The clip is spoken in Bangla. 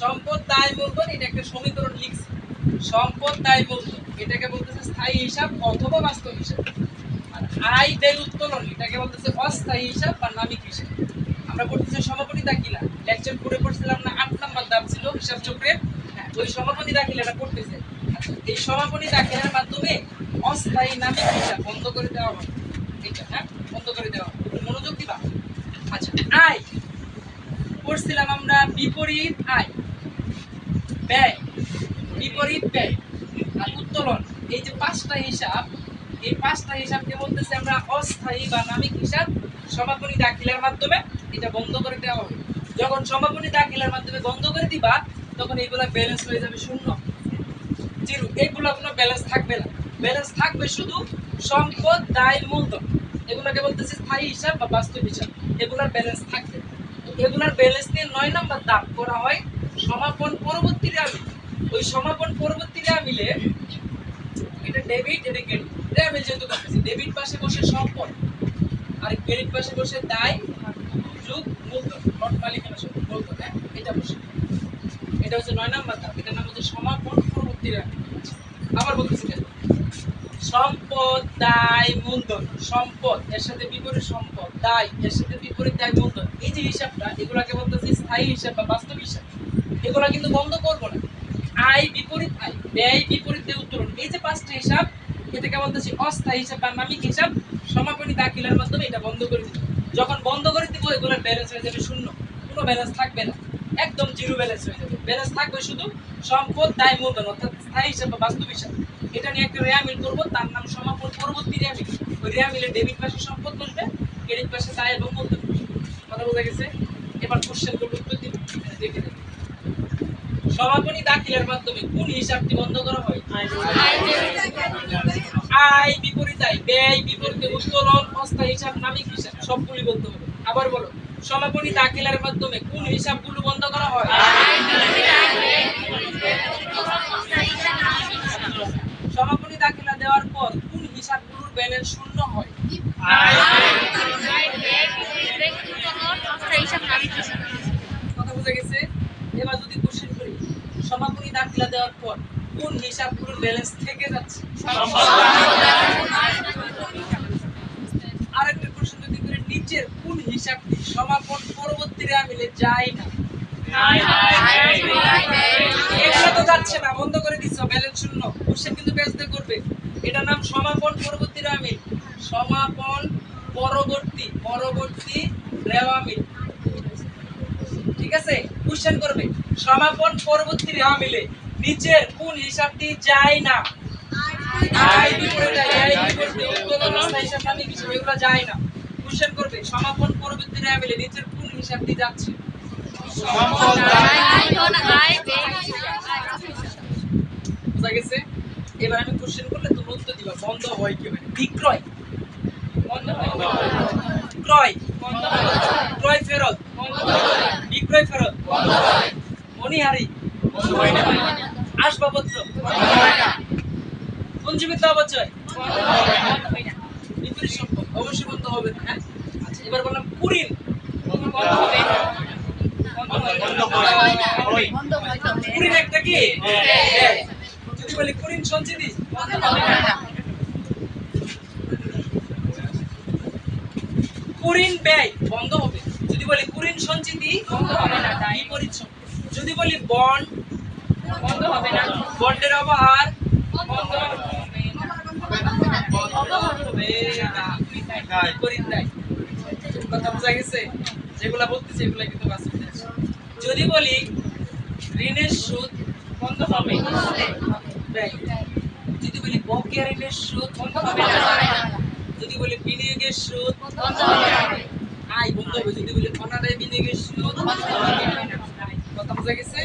সম্পদ দায় মূলধন এটা একটা সমীকরণ লিখছি। সম্পদ দায় মূলধন এটাকে বলতেছে স্থায়ী হিসাব অথবা বাস্তব হিসাব। আর আয় ব্যয় উত্তোলন এটাকে বলতেছে অস্থায়ী হিসাব বা নামিক হিসাব। আমরা পড়তেছি সমাপনী দাখিলা। লেকচার করে পড়ছিলাম না আট নাম্বার দাম ছিল হিসাব চক্রের। হ্যাঁ, ওই সমাপনী দাখিলাটা পড়তেছে। আচ্ছা, এই সমাপনী দাখিলার মাধ্যমে অস্থায়ী নামিক হিসাব বন্ধ করে দেওয়া হবে এটা হ্যাঁ বন্ধ করে দেওয়া হবে মনোযোগ দিবা। আচ্ছা আয় পড়ছিলাম আমরা বিপরীত আয় ব্যয়, বিপরীত ব্যয় আর উত্তোলন। এই যে পাঁচটা হিসাব, এই পাঁচটা হিসাবকে বলতেছি আমরা অস্থায়ী বা নামিক হিসাব। সমাপনী দাখিলার মাধ্যমে এটা বন্ধ করে দেওয়া হবে। যখন সমাপনী দাখিলার মাধ্যমে বন্ধ করে দিবা, তখন এইগুলা ব্যালেন্স হয়ে যাবে শূন্য। জিরো। এগুলো কোনো ব্যালেন্স থাকবে না। ব্যালেন্স থাকবে শুধু সম্পদ, দায়, মূলধন। এগুলোকে বলতেছি স্থায়ী হিসাব বা বাস্তব হিসাব। এগুলার ব্যালেন্স থাকবে এগুলার ব্যালেন্স নিয়ে নয় নম্বর দাগ করা হয় সমাপন পরবর্তী আমিল ওই সমাপন পরবর্তী আমিলে এটা ডেবিট এটা ক্রেডিট আমিল যেহেতু করতেছি ডেবিট পাশে বসে সম্পদ আর ক্রেডিট পাশে বসে দায় যোগ মূলধন। নট মালিকানা সহ মূলধন হ্যাঁ? এটা বসে। এটা হচ্ছে নয় নম্বর ধাপ। এটার নাম হচ্ছে সমাপন পরবর্তী আবার বলতেছি সম্পদ, দায়, মূলধন। সম্পদ, এর সাথে বিপরীত সম্পদ। দায়, এর সাথে বিপরীত দায়, মূলধন। এই যে হিসাবটা, এগুলাকে বলতেছি স্থায়ী হিসাব বা বাস্তব হিসাব। এগুলা কিন্তু বন্ধ করব না। আয় বিপরীত আয়, ব্যয় বিপরীত উত্তোলন। এই যে পাঁচটা হিসাব, এটাকে বলতেছি অস্থায়ী হিসাব বা নামিক হিসাব। সমাপনী দাখিলার মাধ্যমে এটা বন্ধ করে দিব। যখন বন্ধ করে দিব, এগুলোর ব্যালেন্স হয়ে যাবে শূন্য। কোনো ব্যালেন্স থাকবে না। একদম জিরো ব্যালেন্স হয়ে যাবে। ব্যালেন্স থাকবে শুধু সম্পদ, দায়, মূলধন, অর্থাৎ স্থায়ী হিসাব বা বাস্তব হিসাব। এটা নিয়ে একটা রেয়ামিল করব। তার নাম সমাপন পরবর্তী রেয়ামিল। ওই রেয়ামিলের ডেবিট পাশে সম্পদ বসবে ক্রেডিট পাশে দায় এবং মূলধন। কথা বোঝা গেছে? এবার কোশ্চেন করব উত্তর দিন দেখে সমাপনী দাখিলার মাধ্যমে কোন হিসাবটি বন্ধ করা হয়? আয় বিপরীত। আয় ব্যয় বিপরীতে উত্তোলন অস্থায়ী হিসাব নামিক হিসাব সবগুলি বলতে হবে। আবার বলো সমাপনী দাখিলার মাধ্যমে কোন হিসাবগুলো বন্ধ করা হয়? সমাপনী দাখিলা দেওয়ার পর কোন হিসাবগুলোর ব্যালেন্স শূন্য হয়? কথা বোঝা গেছে এবার যদি কোশ্চেন করি সমাপনী দাখিলা দেওয়ার পর কোন হিসাবগুলোর ব্যালেন্স থেকে যাচ্ছে? আরেকটা কোশ্চেন যদি করি, নিচের কোন হিসাবটি সমাপন পরবর্তী মিলে যায় না। পরবর্তী পরবর্তী পরবর্তী রেওয়ামিল ঠিক আছে? কোশ্চেন করবে। সমাপন পরবর্তী রেওয়ামিলে নিচের কোন হিসাবটি যায় না। আয় বিপরীত আয়, আয় উত্তোলন হিসাব নামে কিছু এগুলো যায় না। কোশ্চেন করবে সমাপন পরবর্তী রেওয়ামিলে নিচের কোন হিসাবটি যাচ্ছে? বোঝা গেছে? এবার আমি কোশ্চেন করলে তুমি উত্তর দিবা। বন্ধ হয় কি মানে? বিক্রয়। বন্ধ হয় ক্রয়। ক্রয় ফেরত। বন্ধ বিক্রয় ফেরত। বন্ধ বন্ধ আসবাবপত্র পঞ্জীবিত অবচয় বন্ধ না বিপরীত সম্পদ। অবশ্যই বন্ধ হবে হ্যাঁ? আচ্ছা এবার বললাম কুরিন বন্ধ হবে? একটা কি? হ্যাঁ। যদি বলি কুরিন সঞ্চিতি। কুরিন ব্যয় বন্ধ হবে। যদি বলি কুরিন সঞ্চিতি বন্ধ হবে না বিপরীত। যদি বলি বন্ড বন্ধ হবে না। বন্ডের অবহার। বন্ধ হবে। কথা বোঝা গেছে? যেগুলা বলতেছি এগুলা কিন্তু যদি বলি ঋণের সুদ বন্ধ হবে। যদি বলি বকেয়া ঋণের সুদ বন্ধ হবে। যদি বলি বিনিয়োগের সুদ আয় বন্ধ হবে। যদি বলি অনাদায় বিনিয়োগের সুদ কথা বোঝা গেছে?